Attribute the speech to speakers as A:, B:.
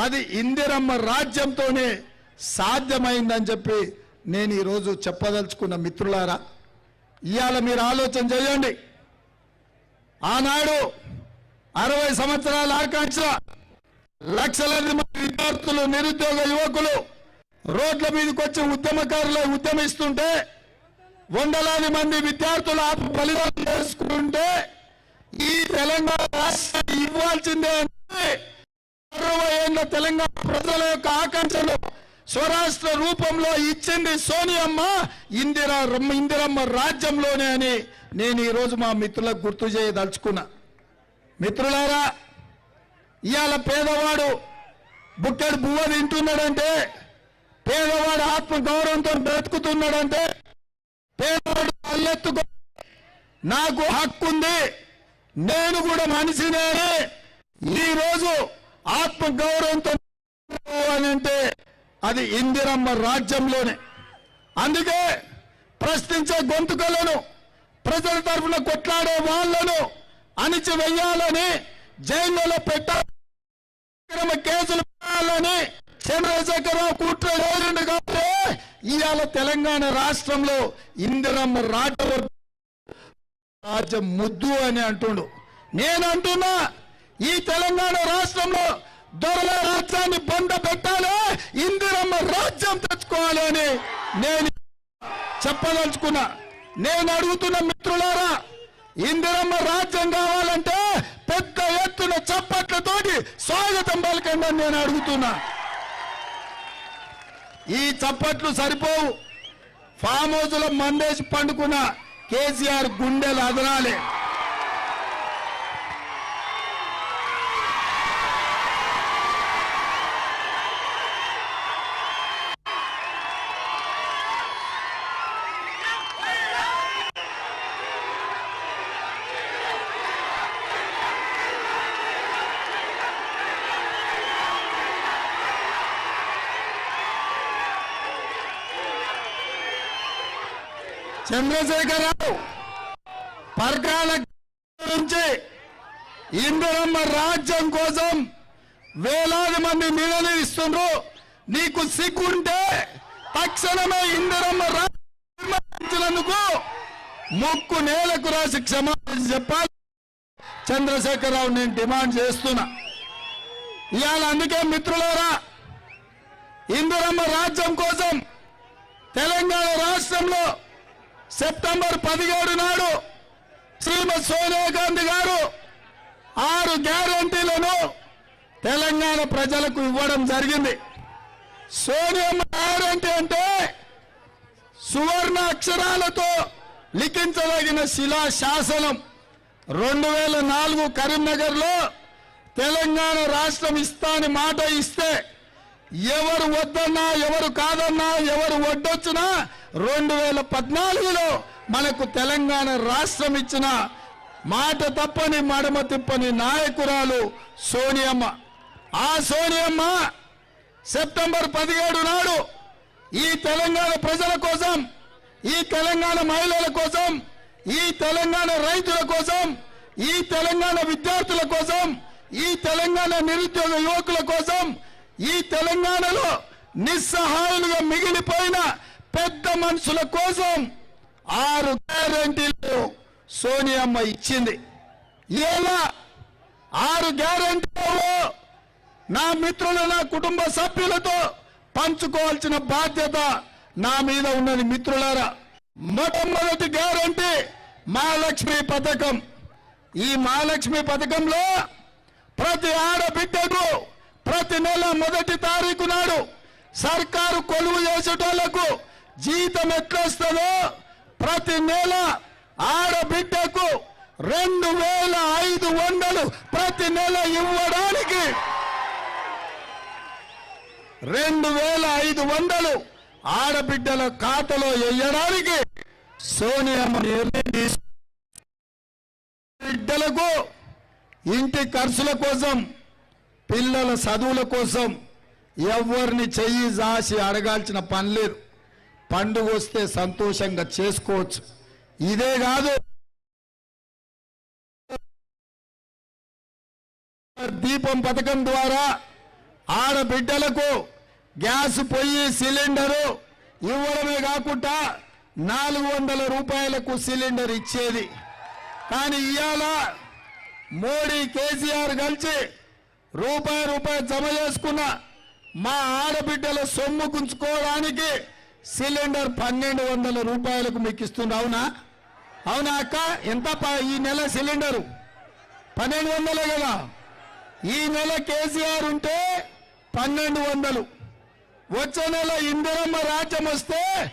A: అది ఇందిరమ్మ రాజ్యంతోనే సాధ్యమైందని చెప్పి నేను ఈరోజు చెప్పదలుచుకున్న మిత్రులారా ఇవాళ మీరు ఆలోచన చేయండి. ఆనాడు అరవై సంవత్సరాల ఆకాంక్ష లక్షలాది మంది విద్యార్థులు నిరుద్యోగ యువకులు రోడ్ల మీదకి వచ్చి ఉద్యమకారులు ఉద్యమిస్తుంటే వందలాది మంది విద్యార్థులు ఆ బలిదానం చేసుకుంటే ఈ తెలంగాణ రాష్ట్రాన్ని ఇవ్వాల్సిందే అంటే అరవై ఏళ్ళ తెలంగాణ ప్రజల యొక్క ఆకాంక్షలు స్వరాష్ట్ర రూపంలో ఇచ్చింది సోనియమ్మ. ఇందిరా ఇందిరమ్మ రాజ్యంలోనే అని నేను ఈరోజు మా మిత్రులకు గుర్తు చేయదలుచుకున్నా. మిత్రులారా ఇవాళ పేదవాడు బుట్టెడు బువ్వ తింటున్నాడంటే పేదవాడు ఆత్మ గౌరవంతో బ్రతుకుతున్నాడంటే పేదవాడు అల్లెత్తుకో నాకు హక్కు ఉంది నేను కూడా మనిషినే ఈ ఆత్మగౌరవంతో ఆత్మ గౌరవంతో అని అంటే అది ఇందిరమ్మ రాజ్యంలోనే. అందుకే ప్రశ్నించే గొంతుకలను ప్రజల తరఫున కొట్లాడే వాళ్ళను అణిచివేయాలని జైల్లో పెట్టాలి కేసులు పెట్టాలని చంద్రశేఖరరావు కుట్ర లేదండి కాబట్టి ఇవాళ తెలంగాణ రాష్ట్రంలో ఇందిరమ్మ రాజ్యం రాజ్యం ముద్దు అని అంటుండు. నేను అంటున్నా ఈ తెలంగాణ రాష్ట్రంలో దొరల రాజ్యాన్ని బండ పెట్టాలి ఇందిరమ్మ రాజ్యం తెచ్చుకోవాలి అని నేను చెప్పదలుచుకున్నా. నేను అడుగుతున్న మిత్రులారా ఇందిరమ్మ రాజ్యం కావాలంటే పెద్ద ఎత్తున చప్పట్లతోటి స్వాగతం పలకండి అని నేను అడుగుతున్నా. ఈ చప్పట్లు సరిపోవు. ఫామ్ హౌస్లో మందేసి పండుకున్న కేసీఆర్ గుండెలు అదరాలి. చంద్రశేఖరరావు పర్కాల నుంచి ఇందిరమ్మ రాజ్యం కోసం వేలాది మంది నిలదీస్తుండ్రు నీకు సిగ్గుంటే తక్షణమే ఇందిరమ్మ రాజ్యం నిర్మించినందుకు ముక్కు నేలకు రాసి క్షమాపణ చెప్పాలి. చంద్రశేఖరరావు నేను డిమాండ్ చేస్తున్నా. ఇవాళ అందుకే మిత్రులారా ఇందిరమ్మ రాజ్యం కోసం తెలంగాణ రాష్ట్రంలో సెప్టెంబర్ పదిహేడు నాడు శ్రీమతి సోనియా గాంధీ గారు ఆరు గ్యారంటీలను తెలంగాణ ప్రజలకు ఇవ్వడం జరిగింది. సోనియమ్మ గ్యారంటీ అంటే సువర్ణ అక్షరాలతో లిఖించదగిన శిలా శాసనం రెండు వేల నాలుగు కరీంనగర్లో తెలంగాణ రాష్ట్రం ఇస్తా అని మాట ఇస్తే ఎవరు వద్దన్నా ఎవరు కాదన్నా ఎవరు వడ్డొచ్చినా రెండు వేల పద్నాలుగులో మనకు తెలంగాణ రాష్ట్రం ఇచ్చిన మాట తప్పని మడమ తిప్పని నాయకురాలు సోనియమ్మ. ఆ సోనియమ్మ సెప్టెంబర్ పదిహేడు నాడు ఈ తెలంగాణ ప్రజల కోసం ఈ తెలంగాణ మహిళల కోసం ఈ తెలంగాణ రైతుల కోసం ఈ తెలంగాణ విద్యార్థుల కోసం ఈ తెలంగాణ నిరుద్యోగ యువకుల కోసం ఈ తెలంగాణలో నిస్సహాయులుగా మిగిలిపోయిన పెద్ద మనుషుల కోసం ఆరు గ్యారంటీలు సోనియమ్మ ఇచ్చింది. ఇలా ఆరు గ్యారంటీలు నా మిత్రులు నా కుటుంబ సభ్యులతో పంచుకోవాల్సిన బాధ్యత నా మీద ఉన్నది మిత్రులారా. మొట్టమొదటి గ్యారంటీ మహాలక్ష్మి పథకం. ఈ మహాలక్ష్మి పథకంలో ప్రతి ఆడబిడ్డకు ప్రతి నెల మొదటి తారీఖు నాడు సర్కారు కొలువు చేసేటోళ్ళకు జీతం ఎట్లొస్తుందో ప్రతి నెల ఆడబిడ్డకు రెండు వేల ఐదు వందలు ప్రతి నెల ఇవ్వడానికి రెండు వేల ఐదు వందలు ఆడబిడ్డల ఖాతాలో వేయడానికి సోనియమ్మ నిర్ణయం తీసుకు బిడ్డలకు ఇంటి ఖర్చుల కోసం పిల్లల చదువుల కోసం ఎవరిని చెయ్యి జాసి అడగాల్సిన పని లేదు. పండుగ వస్తే సంతోషంగా చేసుకోవచ్చు. ఇదే కాదు. దీపం పథకం ద్వారా ఆడబిడ్డలకు గ్యాస్ పొయ్యి సిలిండరు ఇవ్వడమే కాకుండా నాలుగు వందల రూపాయలకు సిలిండర్ ఇచ్చేది. కానీ ఇవాళ మోడీ కేసీఆర్ కలిసి రూపాయి రూపాయి జమ చేసుకున్న మా ఆడబిడ్డల సొమ్ము గుంచుకోవడానికి సిలిండర్ పన్నెండు వందల రూపాయలకు మీకు ఇస్తుంది అవునా? అవునా అక్క? ఎంత ప- ఈ నెల సిలిండరు? పన్నెండు వందలే కదా. ఈ నెల కేసీఆర్ ఉంటే పన్నెండు వందలు. వచ్చే నెల ఇందిరమ్మ రాజ్యం వస్తే